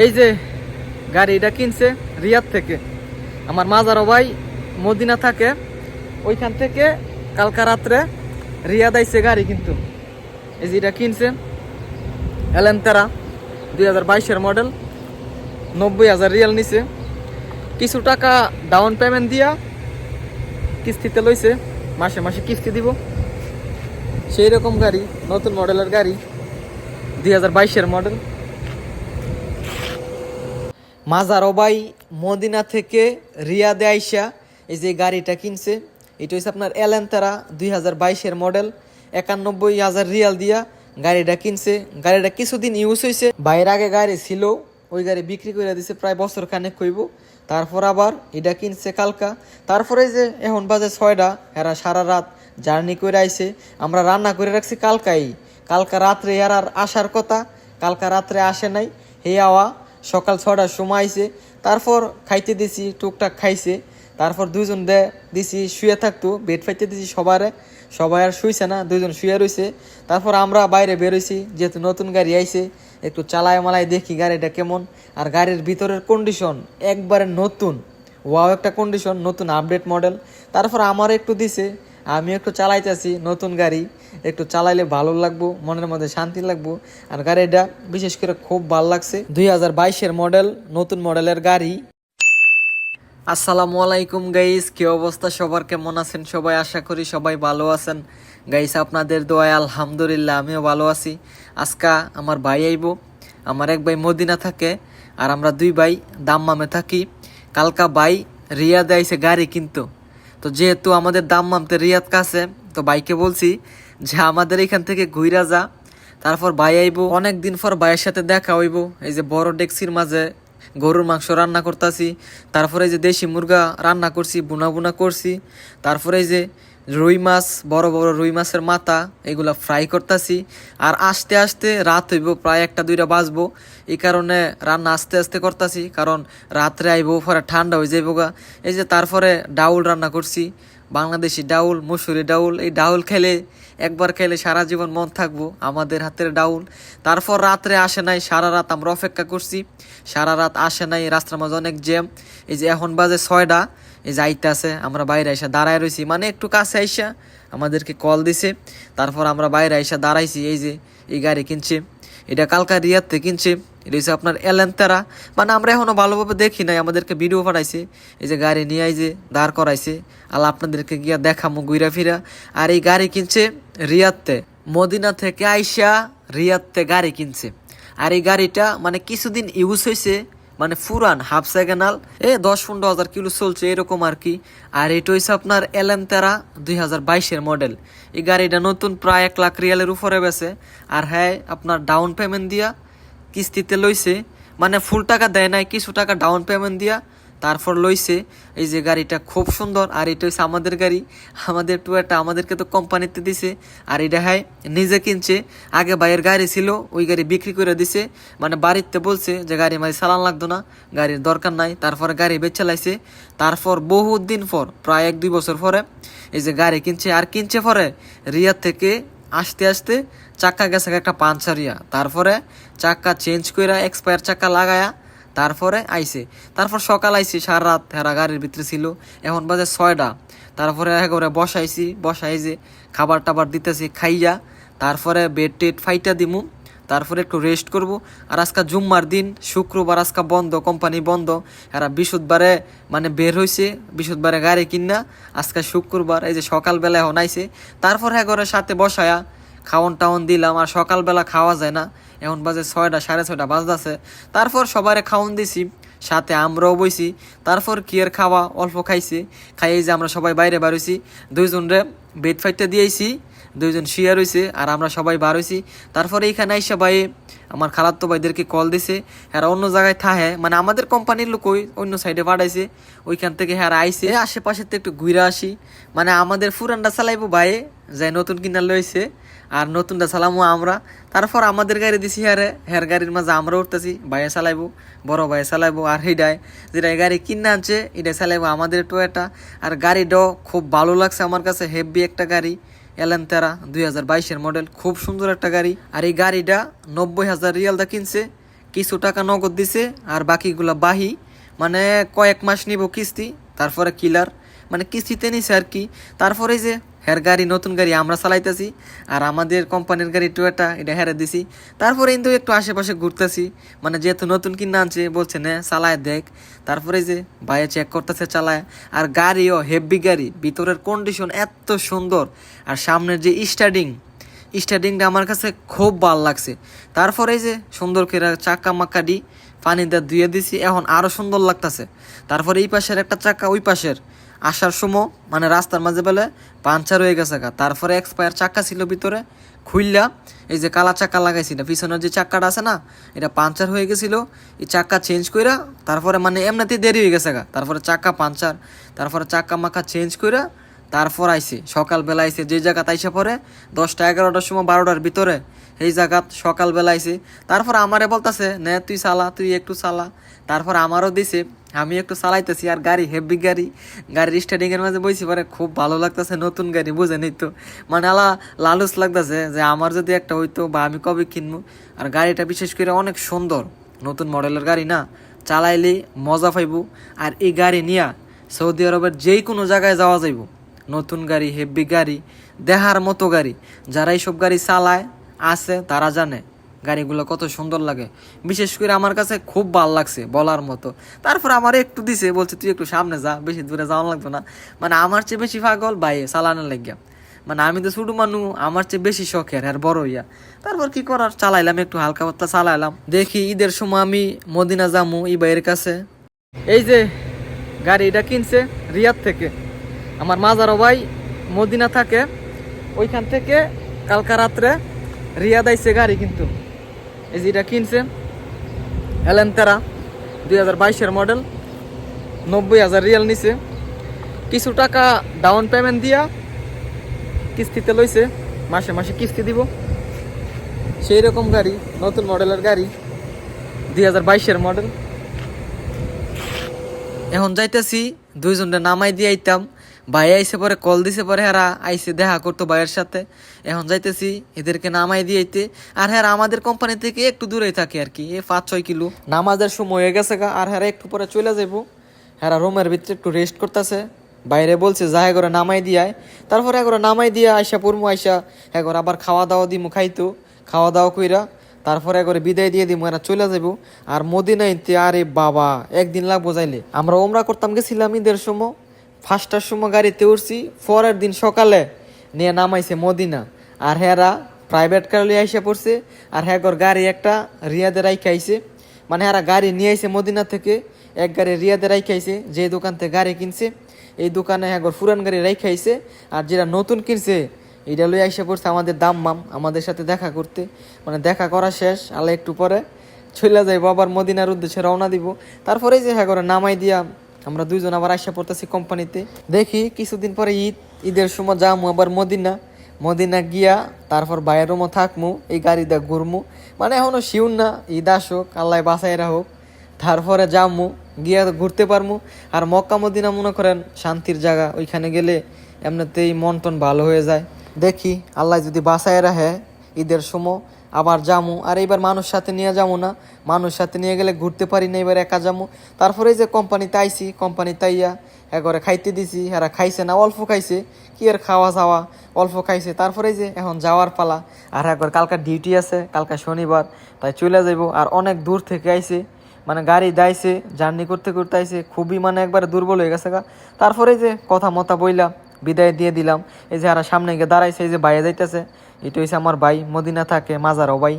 এই যে গাড়ি এটা কিনছে রিয়াদ থেকে। আমার মাজারও ভাই মদিনা থাকে। ওইখান থেকে কালকা রাত্রে রিয়াদ আইছে গাড়ি কিন্তু। এই যে এটা কিনছে এলেন্তারা দুই হাজার বাইশের মডেল, নব্বই হাজার রিয়াল নিছে। কিছু টাকা ডাউন পেমেন্ট দিয়া কিস্তিতে লইছে, মাসে মাসে কিস্তি দিব। সেই রকম গাড়ি, নতুন মডেলের গাড়ি, দুই হাজার বাইশের মডেল। মাজারো ভাই মদিনা থেকে রিয়াদে আইসা এই যে গাড়িটা কিনছে, এটা হচ্ছে আপনার এলেন্তারা দুই হাজার বাইশের মডেল, একানব্বই হাজার রিয়াল দিয়া গাড়িটা কিনছে। গাড়িটা কিছুদিন ইউজ হয়েছে বাইরে আগে গাড়ি ছিল, ওই গাড়ি বিক্রি করে দিছে, প্রায় বছর খানেক কইব তারপর আবার এটা কিনছে কালকা। তারপরে যে এখন বাজে ছয়টা, এরা সারা রাত জার্নি করে আইছে। আমরা রান্না করে রাখছি কালকাই। কালকা রাত্রে এর আর আসার কথা, কালকা রাত্রে আসে নাই। হে আওয়া সকাল ছটার সময় আইসে তারপর খাইতে দিছি, টুকটাক খাইছে। তারপর দুইজন দে দিছি, শুয়ে থাকতো, বেড ফাইতে দিছি সবারে। সবাই আর শুইছে না, দুইজন শুয়ে রইছে। তারপর আমরা বাইরে বেরোইছি যেহেতু নতুন গাড়ি আইছে, একটু চালায় মালায় দেখি গাড়িটা কেমন। আর গাড়ির ভিতরের কন্ডিশন একবারে নতুন। ওয়াও একটা কন্ডিশন নতুন আপডেট মডেল তারপর আমার একটু দিছে আমি একটু চালাইতেছি, নতুন গাড়ি। একটু চালাইলে ভালো লাগবো, মনের মধ্যে শান্তি লাগবো। আর গাড়িটা বিশেষ করে খুব ভালো লাগছে। দুই হাজার বাইশের মডেল, নতুন মডেলের গাড়ি। আসসালামু আলাইকুম গাইস, কি অবস্থা? সবার কেমন আছেন? সবাই আশা করি সবাই ভালো আছেন। গাইস, আপনাদের দোয়ায় আলহামদুলিল্লাহ, আমিও ভালো আছি। আজকা আমার ভাই আইব। আমার এক ভাই মদিনা থাকে, আর আমরা দুই ভাই দাম্মামে থাকি। কালকা ভাই রিয়াদে আইসে গাড়ি কিনতো। তো যেহেতু আমাদের দাম মামতে রিয়াদ কাছে, তো বাইকে বলছি যে আমাদের এখান থেকে ঘুইরা যা, তারপর ভাই আইব অনেক দিন পর ভাইয়ের সাথে দেখা হইব। এই যে বড় ডেক্সির মাঝে গরুর মাংস রান্না করতেছি, তারপরে এই যে দেশি মুরগা রান্না করছি, বুনা বুনা করছি, তারপরে এই যে রুই মাছ, বড় বড় রুই মাছের মাথা, এগুলা ফ্রাই করতেছি। আর আস্তে আস্তে রাত হইব, প্রায় একটা দুইটা বাজবো। এই কারণে রান্না আস্তে আস্তে করতেছি, কারণ রাত্রে আইব, পরে ঠান্ডা হয়ে যাইব গা। এই যে তারপরে ডাউল রান্না করছি, বাংলাদেশি ডাউল, মুসুরি ডাউল, এই ডাউল খেলে একবার খেলে সারা জীবন মন থাকব, আমাদের হাতের ডাউল। তারপর রাত্রে আসে নাই, সারা রাত আমরা অপেক্ষা করছি, সারা রাত আসে নাই, রাস্তার মাঝে অনেক জ্যাম এই যে এখন বাজে ছয়টা এই যে আইতে আছে, আমরা বাইরে আইসা দাঁড়ায় রয়েছি মানে একটু কাছে আইসা আমাদেরকে কল দিছে। তারপর আমরা বাইরে আইসা দাঁড়াইছি, এই যে এই গাড়ি কিনছে, এটা কালকা রিয়াতে কিনছে, এটা হচ্ছে আপনার এলেন্তারা। মানে আমরা এখনও ভালোভাবে দেখি নাই, আমাদেরকে ভিডিও পাঠাইছে, এই যে গাড়ি নিয়ে আই যে দাঁড় করাইছে। আল্লাহ আপনাদেরকে গিয়া দেখামো ঘুরা ফিরা। আর এই গাড়ি কিনছে রিয়াদতে। মদিনা থেকে আইসা রিয়াদতে গাড়ি কিনছে। আর এই গাড়িটা মানে কিছুদিন ইউজ হয়েছে মানে ফুরান, হাফ সেকেন্ডাল, এ দশ পনেরো হাজার কিলো চলছে, এরকম আর কি। আর এটা হচ্ছে আপনার এলেন্তারা দুই হাজার বাইশের মডেল। এই গাড়িটা নতুন, প্রায় এক লাখ রিয়ালের উপরে বেছে আর হ্যাঁ আপনার ডাউন পেমেন্ট দিয়া কিস্তিতে লইছে। মানে ফুল টাকা দেয় নাই, কিছু টাকা ডাউন পেমেন্ট দিয়া তারপর লইছে, এই যে গাড়িটা খুব সুন্দর, আর এটা হচ্ছে আমাদের গাড়ি। আমাদের টুয়েটা আমাদেরকে তো কোম্পানিতে দিছে, আর এটা হ্যাঁ নিজে কিনছে। আগে ভাইয়ের গাড়ি ছিল, ওই গাড়ি বিক্রি করে দিছে। মানে বাড়িতে বলছে যে, গাড়ি মাঝে চালান লাগতো না, গাড়ির দরকার নাই। তারপরে গাড়ি বেচে লাইছে। তারপর বহুত দিন পর, প্রায় এক দুই বছর পরে, এই যে গাড়ি কিনছে, আর কিনছে পরে রিয়াদ থেকে আসতে আসতে চাক্কা গেছে একটা পাঞ্চারিয়া তারপরে চাক্কা চেঞ্জ করে এক্সপায়ার চাক্কা লাগায়া তারপরে আইসে। তারপর সকাল আইছি সারা রাত হেরা গাড়ির ভিতরে ছিল। এখন বাজে ছয়টা। তারপরে একেবারে বসাইছি, বসাই যে খাবার টাবার দিতেছি, খাইয়া তারপরে বেড টেড ফাইটা দিমু। তারপরে একটু রেস্ট করব। আর আজকে জুম্মার দিন, শুক্রবার আজকে বন্ধ কোম্পানি বন্ধ। এরা বৃহস্পতিবারে মানে বের হয়েছে বৃহস্পতিবারে গাড়ি কিনা। আজকে শুক্রবার, এই যে সকালবেলা এখন আইসে। তারপর হ্যাঁ ঘরের সাথে বসায়া খাওয়ন টাউন দিলাম। আর সকালবেলা খাওয়া যায় না। এখন বাজে ছয়টা, সাড়ে ছয়টা বাজতেছে। তারপর সবারে খাওয়ান দিছি, সাথে আমরাও বইছি। তারপর কি আর খাওয়া? অল্প খাইছি। খাইয়ে যে আমরা সবাই বাইরে বাড়িছি দুইজনরে বেড ফাইটটা দিয়েছি, দুইজন শুয়ে রয়েছে আর আমরা সবাই বার হইছি। তারপরে এইখানে আইসা ভাই, আমার খালাত্তো ভাইদেরকে কল দিছে হ্যাঁ অন্য জায়গায় থাহে। মানে আমাদের কোম্পানির লোক ওই অন্য সাইডে পাঠাইছে, ওইখান থেকে হ্যাঁ আইসে আশেপাশে তো একটু ঘুরে আসি। মানে আমাদের ফুরানটা চালাইবো ভাই যাই নতুন কিনা লইছে। আর নতুনটা চালামো আমরা। তারপর আমাদের গাড়ি দিছি হ্যারে হ্যার গাড়ির মাঝে আমরা উঠতেছি ভাইয়া চালাইবো, বড় ভাইয়া চালাইবো, আর সেইটাই যেটা গাড়ি কিনে আনছে এটা চালাইবো আমাদের টোয়েটা আর গাড়িটাও খুব ভালো লাগছে আমার কাছে হেভি একটা গাড়ি এলেন্তেরা দুই হাজার বাইশের মডেল খুব সুন্দর একটা গাড়ি। আর এই গাড়িটা নব্বই হাজার রিয়ালদা কিনছে, কিছু টাকা নগদ দিছে, আর বাকিগুলো বাহি। মানে কয়েক মাস নিব কিস্তি, তারপরে কিলার মানে কিস্তিতে নিছে আর কি। তারপরে যে হের গাড়ি, নতুন গাড়ি আমরা চালাইতেছি আর আমাদের কোম্পানির গাড়ি টুয়েটা এটা হেরে দিছি। তারপরে কিন্তু একটু আশেপাশে ঘুরতেছি। মানে যেহেতু নতুন কিনে আনছে, বলছে, না, চালায় দেখ। তারপরে যে বাইরে চেক করতেছে, চালায়। আর গাড়িও হেভি গাড়ি, ভিতরের কন্ডিশন এত সুন্দর। আর সামনের যে স্টার্টিং স্টার্টিংটা আমার কাছে খুব ভালো লাগছে। তারপরে যে সুন্দর করে চাকা মাক্কা দি পানিতে ধুয়ে দিছি, এখন আরও সুন্দর লাগতাছে। তারপরে এই পাশের একটা চাকা, ওই পাশের। আসার সময় মানে রাস্তার মাঝে বেলে পাঞ্চার হয়ে গেছে গা। তারপরে এক্সপায়ার চাক্কা ছিল ভিতরে খুললা এই যে কালা চাক্কা লাগাইছি না, পিছনের যে চাক্কাটা আছে না, এটা পাঞ্চার হয়ে গেছিল। এই চাক্কা চেঞ্জ কইরা তারপরে মানে এমনিতেই দেরি হয়ে গেছে গা। তারপরে চাক্কা পাঞ্চার তারপরে চাক্কা মাকা চেঞ্জ কইরা তারপর আইছে সকালবেলা আইছে যে জায়গাতে আইসে পরে দশটা এগারোটার সময় বারোটার ভিতরে এই জায়গাত সকালবেলা আইছে তারপর আমারে বলতাছে, নে, তুই চালা, তুই একটু চালা। তারপর আমারও দিছে, আমি একটু চালাইতেছি, আর গাড়ি হেভি গাড়ি। গাড়ির স্টার্টিং এর মাঝে বইছি পরে, খুব ভালো লাগতেছে, নতুন গাড়ি, বুঝে নিত তো? মানে আলা লালুস লাগতেছে যে, আমার যদি একটা হইতো বা আমি কবে কিনবো? আর গাড়িটা বিশেষ করে অনেক সুন্দর, নতুন মডেলের গাড়ি না চালাইলে মজা পাইবো। আর এই গাড়ি নিয়া সৌদি আরবের যেই কোনো জায়গায় যাওয়া যাইব। নতুন গাড়ি, হেভি গাড়ি, দেহার মতো গাড়ি। যারা এইসব গাড়ি চালায়, আছে, তারা জানে গাড়িগুলো কত সুন্দর লাগে। বিশেষ করে আমার কাছে খুব ভালো লাগছে বলার মতো। তারপর আমার একটু দিছে, বলছে, তুই একটু সামনে যা, বেশি দূরে যাওয়া লাগতো না। মানে আমার চেয়ে বেশি পাগল ভাই চালানোর লাগিয়া। মানে আমি তো ছোট মানুষ আমার চেয়ে বেশি শখের, আর বড় ইয়া তারপর কি করার? চালাইলাম, একটু হালকা পাতলা চালাইলাম। দেখি ঈদের সময় আমি মদিনা জামু এই ভাইয়ের কাছে। এই যে গাড়ি এটা কিনছে রিয়াদ থেকে। আমার মাজারও ভাই মদিনা থাকে, ওইখান থেকে কালকা রাত্রে রিয়াদ আইছে গাড়ি কিন্তু। এই যে এটা কিনছে এলেন্তেরা দুই হাজার বাইশের মডেল নব্বই হাজার রিয়াল নিছে। কিছু টাকা ডাউন পেমেন্ট দিয়া কিস্তিতে লইছে, মাসে মাসে কিস্তি দিব। সেই রকম গাড়ি, নতুন মডেলের গাড়ি, দুই হাজার বাইশের মডেল এখন যাইতেছি দুইজনটা নামাই দিয়ে আইতাম। ভাই আইসে পরে, কল দিছে পরে, হেরা আইসে দেখা করতো ভাইয়ের সাথে। এখন যাইতেছি, এদেরকে নামাই দিয়ে আইতে। আর হ্যাঁ আমাদের কোম্পানি থেকে একটু দূরেই থাকে আর কি, এ পাঁচ ছয় কিলো। নামাজের সময় হয়ে গেছে গা, আর হ্যাঁ একটু পরে চলে যাব হ্যাঁ রুমের ভিতরে একটু রেস্ট করতেছে। বাইরে বলছে, যা করে নামাই দিয়ায় তারপরে এগোরে নামাই দিয়া আইসা পড়মু, আইসা এগোর আবার খাওয়া দাওয়া দিমু, খাইতো। খাওয়া দাওয়া কইরা তারপরে একবারে বিদায় দিয়ে দিমু এরা চলে যাব আর মদিনাইতে, আরে বাবা, একদিন লাগবো যাইলে। আমরা ওমরা করতাম গেছিলাম ঈদের সময়। ফার্স্টার সময় গাড়িতে উঠছি পরের দিন সকালে নিয়ে নামাইছে মদিনা। আর হেরা প্রাইভেট কার লিয়ে আইসা পড়ছে, আর হ্যাঁ গাড়ি একটা রিয়াদে রাইখে আইছে। মানে হেরা গাড়ি নিয়ে আইছে মদিনা থেকে, এক গাড়ি রিয়াদে রাইখে আইছে যে দোকান থেকে গাড়ি কিনছে। এই দোকানে হ্যাঁ ফুরান গাড়ি রাইখে আইছে, আর যেটা নতুন কিনছে, এটা লই আইসা পড়ছে আমাদের দাম মাম আমাদের সাথে দেখা করতে। মানে দেখা করা শেষ, আল্লাহ একটু পরে চলে যাইবো, আবার মদিনার উদ্দেশ্যে রওনা দিব। তারপরেই যে হ্যাঁ করে নামাই দিয়া আমরা দুইজন আবার আইসা পড়তেছি কোম্পানিতে। দেখি কিছুদিন পরে ঈদ, ঈদের সময় যামু আবার মদিনা। মদিনা গিয়া তারপর বাইরের রুমও থাকমু, এই গাড়িতে ঘুরমু। মানে এখনও শিউন না, ঈদ আসুক, আল্লাহ বাসায় হোক তারপরে যামু, গিয়া ঘুরতে পারমু। আর মক্কা, মদিনা মনে করেন শান্তির জায়গা, ওইখানে গেলে এমনিতেই মন টন ভালো হয়ে যায়। দেখি আল্লাহ যদি বাসায় রাখে ঈদের সময় আবার যামু। আর এইবার মানুষ সাথে নিয়ে যাব না। মানুষ সাথে নিয়ে গেলে ঘুরতে পারি না এবার একা যাব তারপরে যে কোম্পানিতে আইছি কোম্পানিতে আইয়া একবারে খাইতে দিছি, এরা খাইছে না, অল্প খাইছে। কি আর খাওয়া যাওয়া? অল্প খাইছে। তারপরে যে এখন যাওয়ার পালা। আর একবার কালকার ডিউটি আছে, কালকা শনিবার, তাই চলে যাইব। আর অনেক দূর থেকে আইছে মানে গাড়ি দাইছে, জার্নি করতে করতে আইছে, খুবই মানে একবারে দুর্বল হয়ে গেছে গা। তারপরে যে কথা মতা বইলা বিদায় দিয়ে দিলাম। এই যে আর সামনে গিয়ে দাঁড়াইছে, এই যে বাইরে যাইতেছে। এটা হয়েছে আমার ভাই মদিনা থাকে মাজারও ভাই।